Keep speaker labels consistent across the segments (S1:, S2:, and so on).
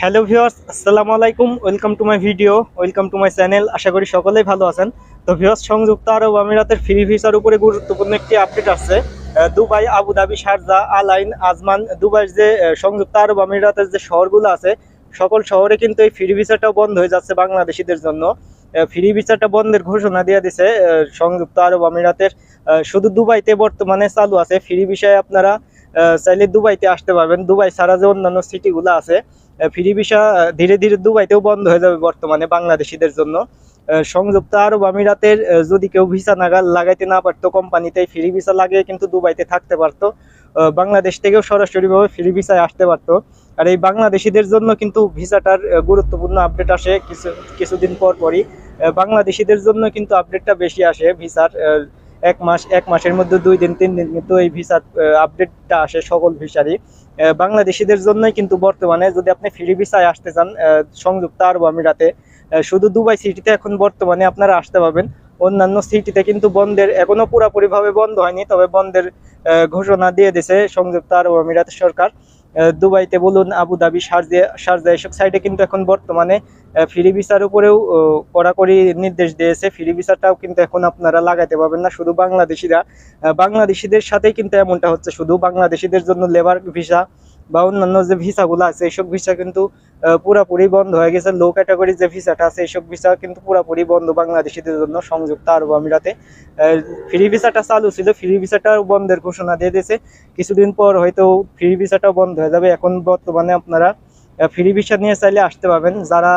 S1: Hello viewers, আসসালামু আলাইকুম, welcome to my video, welcome to my channel, আশা করি সকলেই ভালো আছেন। তো ভিউয়ার্স, সংযুক্ত আরব আমিরাতের ফ্রি ভিসার উপরে গুরুত্বপূর্ণ একটি আপডেট আসছে Dubai, Abu Dhabi, Sharjah, Al Ain, Ajman, দুবাইয়ের যে সংযুক্ত আরব আমিরাতের যে শহরগুলো আছে, সকল শহরে কিন্তু এই ফ্রি ভিসাটাও বন্ধ হয়ে যাচ্ছে বাংলাদেশিদের জন্য। ফ্রি ভিসাটা বন্ধের ঘোষণা দিয়ে দিছে সংযুক্ত আরব আমিরাতের। শুধু দুবাইতে বর্তমানে চালু আছে। ফ্রি ভিসায় আপনারা চাইলে দুবাইতে আসতে পারবেন। দুবাই ছাড়া যে অন্যান্য সিটিগুলো আছে ফ্রি ভিসা ধীরে ধীরে দুবাইতেও বন্ধ হয়ে যাবে বর্তমানে বাংলাদেশিদের জন্য। সংযুক্ত আরব আমিরাতের যদি কেউ ভিসা নাগাল লাগাইতে না পারতো কোম্পানিতে ফ্রি ভিসা লাগিয়ে কিন্তু দুবাইতে থাকতে পারতো। বাংলাদেশ থেকেও সরাসরিভাবে ফ্রি ভিসায় আসতে পারতো। আর এই বাংলাদেশিদের জন্য কিন্তু ভিসাটার গুরুত্বপূর্ণ আপডেট আসে কিছু কিছুদিন পর পরই। বাংলাদেশিদের জন্য কিন্তু আপডেটটা বেশি আসে ভিসার এক মাস, এক মাসের মধ্যে দুই দিন, তিন দিন কিন্তু এই ভিসার আপডেটটা আসে সকল ভিসারই বাংলাদেশিদের জন্যই কিন্তু বর্তমানে যদি আপনি ফ্রি ভিসায় আসতে চান সংযুক্ত আরব আমিরাতে শুধু দুবাই সিটিতে এখন বর্তমানে আপনারা আসতে পারবেন। অন্যান্য সিটিতে কিন্তু বন্ধের এখনও পুরোপুরি ভাবে বন্ধ হয়নি, তবে বন্ধের ঘোষণা দিয়ে দিছে সংযুক্ত আরব আমিরাত সরকার। দুবাইতে বলুন আবুধাবি শারজা শারজা, এসব সাইডে কিন্তু এখন বর্তমানে ফ্রি ভিসার উপরেও কড়াকড়ি নির্দেশ দিয়েছে। ফ্রি ভিসাটাও কিন্তু এখন আপনারা লাগাতে পারবেন না, শুধু বাংলাদেশিরা। বাংলাদেশিদের সাথেই কিন্তু এমনটা হচ্ছে, শুধু বাংলাদেশিদের জন্য লেবার ভিসা বা অন্যান্য যে ভিসাগুলো আছে, এসব ভিসা কিন্তু পুরাপুরি বন্ধ হয়ে গেছে। লো ক্যাটাগরি যে ভিসাটা আছে এইসব ভিসা কিন্তু পুরাপুরি বন্ধ বাংলাদেশিদের জন্য সংযুক্ত আরব আমিরাতে। ফ্রি ভিসাটা চালু ছিল ফ্রি ভিসাটাও বন্ধের ঘোষণা দিয়ে দিয়েছে। কিছুদিন পর হয়তো ফ্রি ভিসাটাও বন্ধ হয়ে যাবে। এখন বর্তমানে আপনারা ফ্রি ভিসা নিয়ে চাইলে আসতে পারবেন। যারা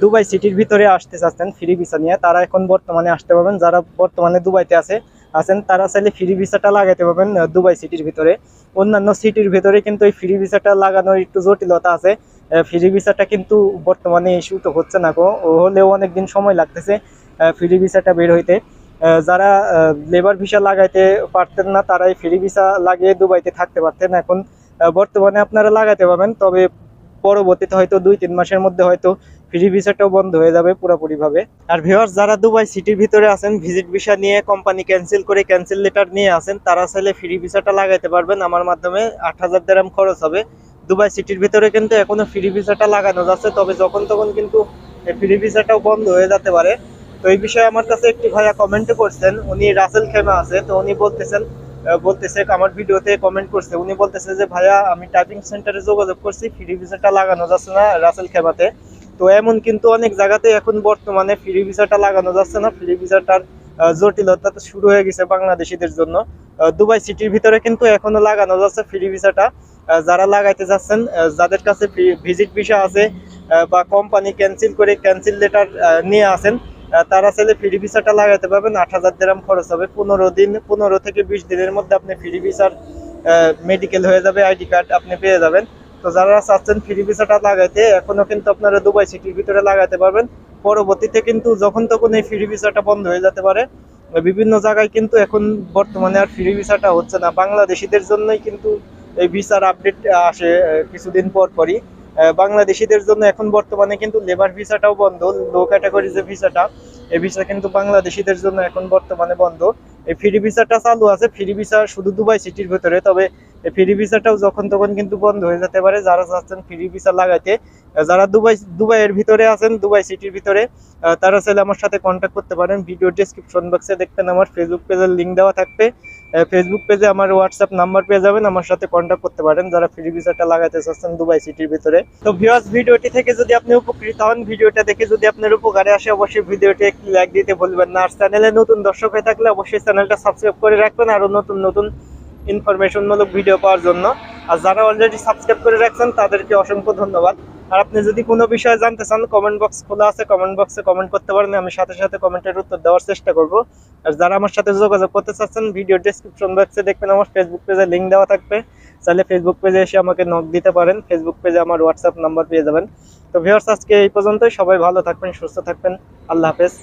S1: দুবাই সিটির ভিতরে আসতে চাচ্ছেন ফ্রি ভিসা নিয়ে, তারা এখন বর্তমানে আসতে পারবেন। যারা বর্তমানে দুবাইতে আছে, আছেন, তারা চাইলে ফ্রি ভিসাটা লাগাইতে পারবেন দুবাই সিটির ভিতরে। অন্যান্য সিটির ভিতরে কিন্তু এই ফ্রি ভিসাটা লাগানোর একটু জটিলতা আছে। ফ্রি ভিসাটা কিন্তু বর্তমানে ইস্যু তো হচ্ছে না গো। হলেও অনেকদিন সময় লাগতেছে ফ্রি ভিসাটা বের হইতে। যারা লেবার ভিসা লাগাইতে পারতেন না, তারাই ফ্রি ভিসা লাগিয়ে দুবাইতে থাকতে পারতেন। এখন বর্তমানে আপনারা লাগাতে পারবেন, তবে পরবর্তীতে হয়তো দুই তিন মাসের মধ্যে হয়তো ফ্রি ভিসাটাও বন্ধ হয়ে যাবে পুরোপুরিভাবে। আর ভিউয়ার্স যারা দুবাই সিটির ভিতরে আছেন ভিজিট ভিসা নিয়ে কোম্পানি ক্যান্সেল করে ক্যান্সেল লেটার নিয়ে আছেন, তারা চাইলে ফ্রি ভিসাটা লাগাইতে পারবেন। আমার মাধ্যমে আট হাজার খরচ হবে। দুবাই সিটির ভিতরে কিন্তু এখনও ফ্রি ভিসাটা লাগানো যাচ্ছে। তবে যখন তখন কিন্তু ফ্রি ভিসাটাও বন্ধ হয়ে যেতে পারে। তো এই বিষয়ে আমার কাছে একটি ভাইয়া কমেন্ট করছেন। উনি রাসেল খেমা আছে। তো উনি বলতেছেন বলতেছে, আমার ভিডিওতে কমেন্ট করছে। উনি বলতেছে যে, ভাইয়া, আমি টাইপিং সেন্টারে যোগাযোগ করছি। ফ্রি ভিসাটা লাগানো যাচ্ছে না রাসেল খেমাতে। তো এমন কিন্তু অনেক জায়গাতে এখন বর্তমানে ফ্রি ভিসাটা লাগানো যাচ্ছে না। ফ্রি ভিসাটার জটিলতা শুরু হয়ে গেছে বাংলাদেশিদের জন্য। দুবাই সিটির ভিতরে কিন্তু এখনও লাগানো যাচ্ছে ফ্রি ভিসাটা যারা লাগাইতে যাচ্ছেন যাদের কাছে ভিজিট ভিসা আছে বা কোম্পানি ক্যান্সেল করে ক্যান্সেল লেটার নিয়ে আসেন তারা চাইলে ফ্রি ভিসাটা লাগাইতে পারবেন। আট হাজার দেরাম খরচ হবে। পনেরো দিন, পনেরো থেকে বিশ দিনের মধ্যে আপনি ফ্রি ভিসার মেডিকেল হয়ে যাবে আইডি কার্ড আপনি পেয়ে যাবেন। তো যারা চাচ্ছেন ফ্রি ভিসাটা লাগাইতে এখনও কিন্তু আপনারা দুবাই সিটির ভিতরে লাগাইতে পারবেন। পরবর্তীতে কিন্তু যখন তখন এই ফ্রি ভিসাটা বন্ধ হয়ে যেতে পারে। বিভিন্ন জায়গায় কিন্তু এখন বর্তমানে আর ফ্রি ভিসাটা হচ্ছে না। বাংলাদেশিদের জন্যই কিন্তু এই ভিসার আপডেট আসে কিছুদিন পর পরই বাংলাদেশিদের জন্য এখন বর্তমানে কিন্তু লেবার ভিসাটাও বন্ধ। লো ক্যাটাগরি যে ভিসাটা, এই ভিসা কিন্তু বাংলাদেশিদের জন্য এখন বর্তমানে বন্ধ। এই ফ্রি ভিসাটা চালু আছে। ফ্রি ভিসা শুধু দুবাই সিটির ভিতরে, তবে এই ফ্রি ভিসাটাও যখন তখন কিন্তু বন্ধ হয়ে যেতে পারে। যারা চাচ্ছেন ফ্রি ভিসা লাগাইতে যারা দুবাই, দুবাইয়ের ভিতরে আছেন, দুবাই সিটির ভিতরে তারা চাইলে আমার সাথে কন্ট্যাক্ট করতে পারেন। ভিডিও ডেসক্রিপশন বক্সে দেখবেন আমার ফেসবুক পেজের লিঙ্ক দেওয়া থাকবে। ফেসবুক পেজে আমার হোয়াটসঅ্যাপ নাম্বার পেয়ে যাবেন, আমার সাথে কন্ট্যাক্ট করতে পারেন। যারা ফ্রি ভিসাটা লাগাতে চাচ্ছেন দুবাই সিটির ভিতরে। তো ভিউয়ার্স ভিডিওটি থেকে যদি আপনি উপকৃত হন, ভিডিওটা দেখে যদি আপনার উপকারে আসে, অবশ্যই ভিডিওটি একটি লাইক দিতে ভুলবেন না। আর চ্যানেলে নতুন দর্শক হয়ে থাকলে অবশ্যই চ্যানেলটা সাবস্ক্রাইব করে রাখবেন আরও নতুন নতুন ইনফরমেশনমূলক ভিডিও পাওয়ার জন্য। আর যারা অলরেডি সাবস্ক্রাইব করে রাখছেন, তাদেরকে অসংখ্য ধন্যবাদ। আর আপনি যদি কোনো বিষয়ে জানতে চান কমেন্ট বক্স খোলা আছে কমেন্ট বক্সে কমেন্ট করতে পারেন, আমি সাথে সাথে কমেন্টের উত্তর দেওয়ার চেষ্টা করব। আর যারা আমার সাথে যোগাযোগ করতে চাচ্ছেন ভিডিও ডেসক্রিপশন বক্সে দেখবেন আমার ফেসবুক পেজে লিঙ্ক দেওয়া থাকবে। তাহলে ফেসবুক পেজে এসে আমাকে নক দিতে পারেন ফেসবুক পেজে আমার হোয়াটসঅ্যাপ নাম্বার পেয়ে যাবেন। তো ভিওর্স আজকে এই পর্যন্তই। সবাই ভালো থাকবেন, সুস্থ থাকবেন। আল্লাহ হাফেজ।